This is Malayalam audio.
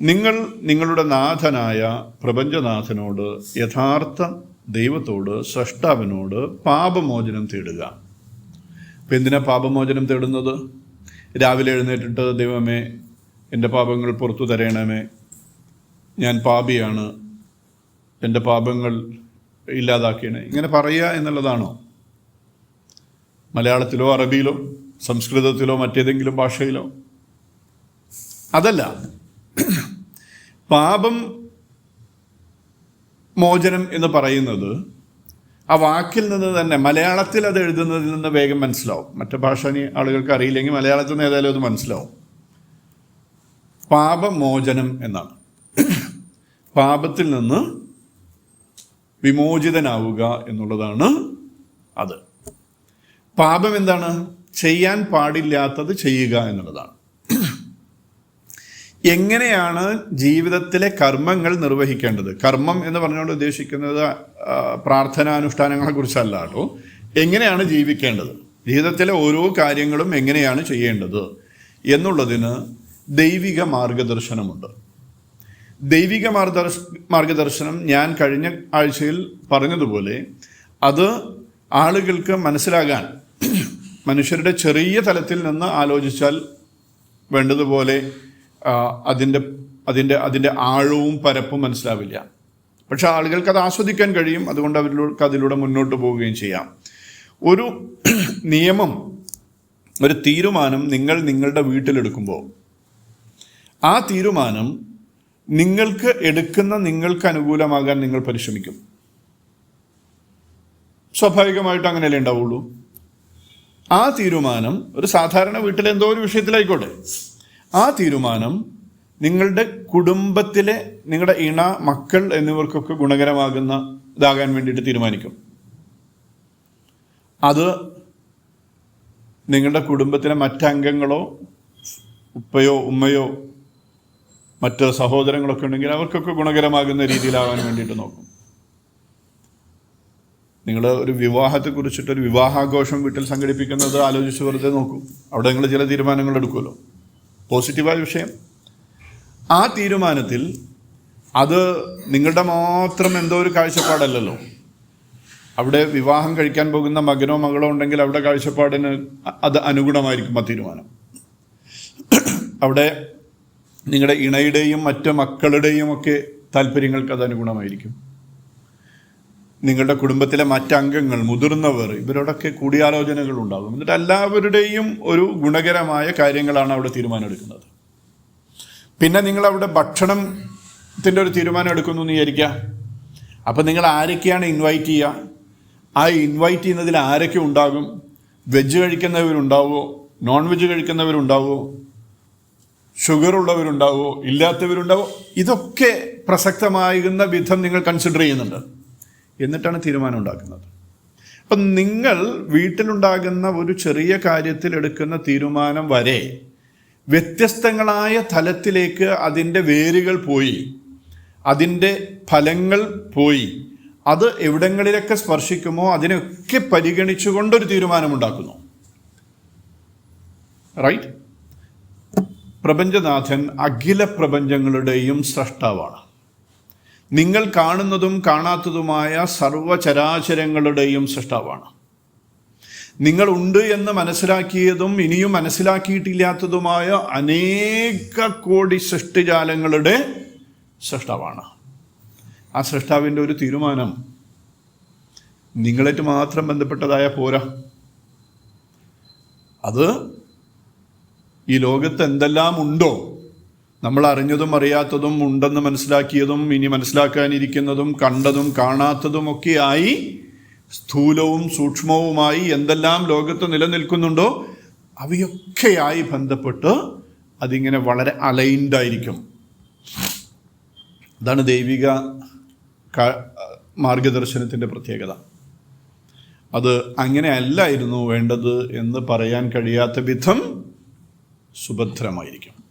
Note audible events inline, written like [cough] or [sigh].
നിങ്ങൾ നിങ്ങളുടെ നാഥനായ പ്രപഞ്ചനാഥനോട് യഥാർത്ഥ ദൈവത്തോട് സൃഷ്ടാവിനോട് പാപമോചനം തേടുക. അപ്പം എന്തിനാ പാപമോചനം തേടുന്നത്? രാവിലെ എഴുന്നേറ്റിട്ട് ദൈവമേ എന്റെ പാപങ്ങൾ പുറത്തു തരണമേ. ഞാൻ പാപിയാണ്. എന്റെ പാപങ്ങൾ ഇല്ലാതാക്കിയണേ. ഇങ്ങനെ പറയുക എന്നുള്ളതാണോ? മലയാളത്തിലോ അറബിയിലോ സംസ്കൃതത്തിലോ മറ്റേതെങ്കിലും ഭാഷയിലോ? അതല്ല. പാപം മോചനം എന്ന് പറയുന്നത് ആ വാക്കിൽ നിന്ന് തന്നെ മലയാളത്തിൽ അത് എഴുതുന്നതിൽ നിന്ന് വേഗം മനസ്സിലാവും. മറ്റു ഭാഷ ആളുകൾക്ക് അറിയില്ലെങ്കിൽ മലയാളത്തിൽ നിന്ന് ഏതായാലും അത് മനസ്സിലാവും. പാപമോചനം എന്നാണ്. പാപത്തിൽ നിന്ന് വിമോചിതനാവുക എന്നുള്ളതാണ് അത്. പാപം എന്താണ്? ചെയ്യാൻ പാടില്ലാത്തത് ചെയ്യുക എന്നുള്ളതാണ്. എങ്ങനെയാണ് ജീവിതത്തിലെ കർമ്മങ്ങൾ നിർവഹിക്കേണ്ടത്? കർമ്മം എന്ന് പറഞ്ഞുകൊണ്ട് ഉദ്ദേശിക്കുന്നത് പ്രാർത്ഥനാനുഷ്ഠാനങ്ങളെ കുറിച്ചല്ല കേട്ടോ. എങ്ങനെയാണ് ജീവിക്കേണ്ടത്? ജീവിതത്തിലെ ഓരോ കാര്യങ്ങളും എങ്ങനെയാണ് ചെയ്യേണ്ടത്? എന്നുള്ളതിന് ദൈവിക മാർഗദർശനമുണ്ട്. ദൈവിക മാർഗദർശ മാർഗദർശനം ഞാൻ കഴിഞ്ഞ ആഴ്ചയിൽ പറഞ്ഞതുപോലെ അത് ആളുകൾക്ക് മനസ്സിലാകാൻ മനുഷ്യരുടെ ചെറിയ തലത്തിൽ നിന്ന് ആലോചിച്ചാൽ വേണ്ടതുപോലെ അതിന്റെ അതിന്റെ അതിന്റെ ആഴവും പരപ്പും മനസ്സിലാവില്ല. പക്ഷെ ആളുകൾക്ക് അത് ആസ്വദിക്കാൻ കഴിയും. അതുകൊണ്ട് അവരിലേക്ക് അതിലൂടെ മുന്നോട്ട് പോവുകയും ചെയ്യാം. ഒരു [clears throat] നിയമം ഒരു തീരുമാനം നിങ്ങൾ നിങ്ങളുടെ വീട്ടിലെടുക്കുമ്പോൾ ആ തീരുമാനം നിങ്ങൾക്ക് എടുക്കുന്ന നിങ്ങൾക്ക് അനുകൂലമാകാൻ നിങ്ങൾ പരിശ്രമിക്കും. സ്വാഭാവികമായിട്ട് അങ്ങനെയല്ലേ ഉണ്ടാവുള്ളൂ? ആ തീരുമാനം ഒരു സാധാരണ വീട്ടിലെന്തോ ഒരു വിഷയത്തിലായിക്കോട്ടെ. ആ തീരുമാനം നിങ്ങളുടെ കുടുംബത്തിലെ നിങ്ങളുടെ ഇണ മക്കൾ എന്നിവർക്കൊക്കെ ഗുണകരമാകുന്ന ഇതാകാൻ വേണ്ടിയിട്ട് തീരുമാനിക്കും. അത് നിങ്ങളുടെ കുടുംബത്തിലെ മറ്റംഗങ്ങളോ ഉപ്പയോ ഉമ്മയോ മറ്റ് സഹോദരങ്ങളൊക്കെ ഉണ്ടെങ്കിൽ അവർക്കൊക്കെ ഗുണകരമാകുന്ന രീതിയിലാവാൻ വേണ്ടിയിട്ട് നോക്കും. നിങ്ങൾ ഒരു വിവാഹത്തെ കുറിച്ചിട്ട് ഒരു വിവാഹാഘോഷം വീട്ടിൽ സംഘടിപ്പിക്കുന്നത് ആലോചിച്ച് വെറുതെ നോക്കും. അവിടെ നിങ്ങൾ ചില തീരുമാനങ്ങൾ എടുക്കുമല്ലോ. പോസിറ്റീവായ വിഷയം. ആ തീരുമാനത്തിൽ അത് നിങ്ങളുടെ മാത്രം എന്തോ ഒരു കാഴ്ചപ്പാടല്ലല്ലോ. അവിടെ വിവാഹം കഴിക്കാൻ പോകുന്ന മകനോ മകളോ ഉണ്ടെങ്കിൽ അവിടെ കാഴ്ചപ്പാടിന് അത് അനുഗുണമായിരിക്കും ആ തീരുമാനം. അവിടെ നിങ്ങളുടെ ഇണയുടെയും മറ്റു മക്കളുടെയും ഒക്കെ താല്പര്യങ്ങൾക്ക് അത് അനുഗുണമായിരിക്കും. നിങ്ങളുടെ കുടുംബത്തിലെ മറ്റംഗങ്ങൾ മുതിർന്നവർ ഇവരോടൊക്കെ കൂടിയാലോചനകൾ ഉണ്ടാകും എന്നിട്ട് എല്ലാവരുടെയും ഒരു ഗുണകരമായ കാര്യങ്ങളാണ് അവിടെ തീരുമാനമെടുക്കുന്നത്. പിന്നെ നിങ്ങൾ അവിടെ ഭക്ഷണത്തിന്റെ ഒരു തീരുമാനം എടുക്കുന്നു എന്ന് വിചാരിക്കുക. അപ്പം നിങ്ങൾ ആരൊക്കെയാണ് ഇൻവൈറ്റ് ചെയ്യുക? ആ ഇൻവൈറ്റ് ചെയ്യുന്നതിൽ ആരൊക്കെ ഉണ്ടാകും? വെജ് കഴിക്കുന്നവരുണ്ടാവോ? നോൺ വെജ് കഴിക്കുന്നവരുണ്ടാവോ? ഷുഗർ ഉള്ളവരുണ്ടാവോ? ഇല്ലാത്തവരുണ്ടാവോ? ഇതൊക്കെ പ്രസക്തമാകുന്ന വിധം നിങ്ങൾ കൺസിഡർ ചെയ്യുന്നുണ്ട്. എന്നിട്ടാണ് തീരുമാനം ഉണ്ടാക്കുന്നത്. അപ്പം നിങ്ങൾ വീട്ടിലുണ്ടാകുന്ന ഒരു ചെറിയ കാര്യത്തിൽ എടുക്കുന്ന തീരുമാനം വരെ വ്യത്യസ്തങ്ങളായ തലത്തിലേക്ക് അതിന്റെ വേരുകൾ പോയി അതിന്റെ ഫലങ്ങൾ പോയി അത് എവിടങ്ങളിലൊക്കെ സ്പർശിക്കുമോ അതിനൊക്കെ പരിഗണിച്ചുകൊണ്ടൊരു തീരുമാനമുണ്ടാക്കുന്നു. റൈറ്റ് പ്രപഞ്ചനാഥൻ അഖില പ്രപഞ്ചങ്ങളുടെയും സ്രഷ്ടാവാണ്. നിങ്ങൾ കാണുന്നതും കാണാത്തതുമായ സർവചരാചരങ്ങളുടെയും സൃഷ്ടാവാണ്. നിങ്ങൾ ഉണ്ട് എന്ന് മനസ്സിലാക്കിയതും ഇനിയും മനസ്സിലാക്കിയിട്ടില്ലാത്തതുമായ അനേക കോടി സൃഷ്ടിജാലങ്ങളുടെ സൃഷ്ടാവാണ്. ആ സൃഷ്ടാവിന്റെ ഒരു തീരുമാനം നിങ്ങളായിട്ട് മാത്രം ബന്ധപ്പെട്ടതായ പോരാ. അത് ഈ ലോകത്ത് എന്തെല്ലാം ഉണ്ടോ നമ്മൾ അറിഞ്ഞതും അറിയാത്തതും ഉണ്ടെന്ന് മനസ്സിലാക്കിയതും ഇനി മനസ്സിലാക്കാനിരിക്കുന്നതും കണ്ടതും കാണാത്തതുമൊക്കെയായി സ്ഥൂലവും സൂക്ഷ്മവുമായി എന്തെല്ലാം ലോകത്ത് നിലനിൽക്കുന്നുണ്ടോ അവയൊക്കെയായി ബന്ധപ്പെട്ട് അതിങ്ങനെ വളരെ അലൈൻഡായിരിക്കും അതാണ് ദൈവിക മാർഗദർശനത്തിന്റെ പ്രത്യേകത. അത് അങ്ങനെ അല്ലായിരുന്നു വേണ്ടത് എന്ന് പറയാൻ കഴിയാത്ത വിധം സുഭദ്രമായിരിക്കും.